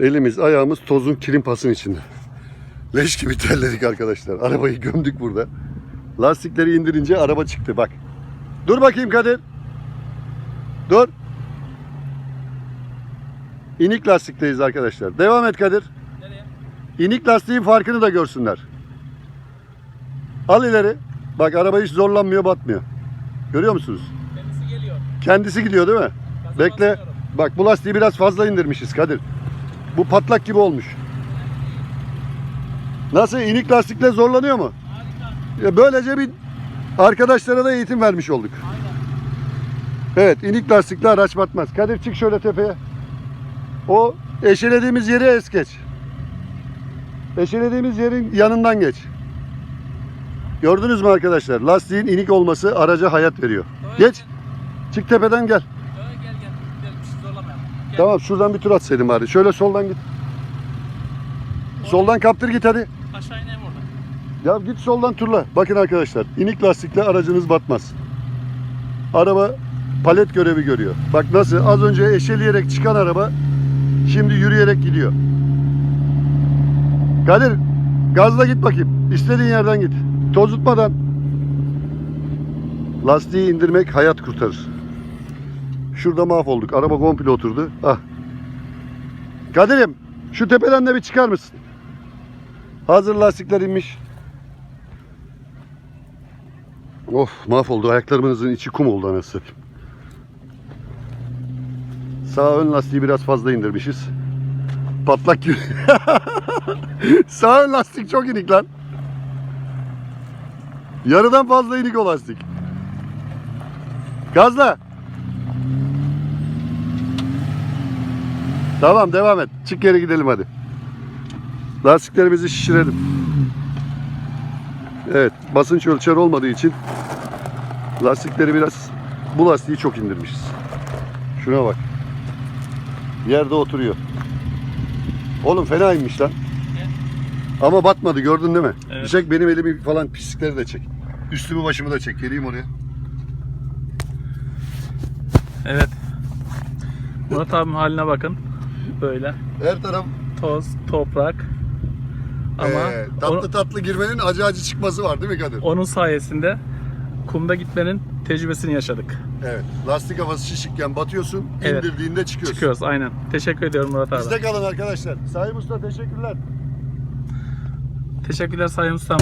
Elimiz ayağımız tozun kilim pasın içinde. Leş gibi terledik arkadaşlar. Arabayı gömdük burada. Lastikleri indirince araba çıktı bak. Dur bakayım Kadir. Dur. İnik lastikteyiz arkadaşlar. Devam et Kadir. Nereye? İnik lastiğin farkını da görsünler. Al ileri. Bak araba hiç zorlanmıyor batmıyor. Görüyor musunuz? Kendisi geliyor. Kendisi gidiyor değil mi? Gaza Bekle. basıyorum. Bak bu lastiği biraz fazla indirmişiz Kadir. Bu patlak gibi olmuş. Nasıl? İnik lastikle zorlanıyor mu? Harika. Böylece bir arkadaşlara da eğitim vermiş olduk. Aynen. Evet, inik lastikle araç batmaz. Kadir çık şöyle tepeye. O eşelediğimiz yeri es geç. Eşelediğimiz yerin yanından geç. Gördünüz mü arkadaşlar? Lastiğin inik olması araca hayat veriyor. Öyle Geç. Çık tepeden gel gel. Gidelim bir şey zorlamayalım. Gel. Tamam şuradan bir tur atsaydın bari. Şöyle soldan git. Soldan kaptır git hadi. Aşağı ineyim oradan. Ya git soldan turla. Bakın arkadaşlar inik lastikle aracınız batmaz. Araba palet görevi görüyor. Bak nasıl az önce eşeleyerek çıkan araba şimdi yürüyerek gidiyor. Kadir gazla git bakayım. İstediğin yerden git. Tozutmadan. Lastiği indirmek hayat kurtarır. Şurada mahvolduk. Araba komple oturdu. Ah. Kadir'im şu tepeden de bir çıkar mısın? Hazır lastikler inmiş. Of mahvoldu. Ayaklarımızın içi kum oldu anasını. Sağ ön lastiği biraz fazla indirmişiz. Patlak gibi. Sağ ön lastik çok inik lan. Yarıdan fazla inik o lastik. Gazla. Tamam devam et. Çık geri gidelim hadi. Lastiklerimizi şişirelim. Evet, basınç ölçer olmadığı için lastikleri biraz bu lastiği çok indirmişiz. Şuna bak. Yerde oturuyor. Oğlum fena inmiş lan. Ama batmadı gördün değil mi? Evet. Çek benim elimi falan pislikleri de çek. Üstümü başımı da çek. Geleyim oraya. Evet. Murat abinin haline bakın. Böyle. Her taraf Toz, toprak. Ama eee, tatlı o- tatlı girmenin acı acı çıkması var değil mi Kadir? onun sayesinde kumda gitmenin tecrübesini yaşadık. Evet. Lastik havası şişikken batıyorsun, Evet. indirdiğinde çıkıyorsun. Çıkıyoruz aynen. Teşekkür ediyorum Murat abi. Bizde kalın arkadaşlar. Sayın Usta teşekkürler. Teşekkürler Sayın Ustam.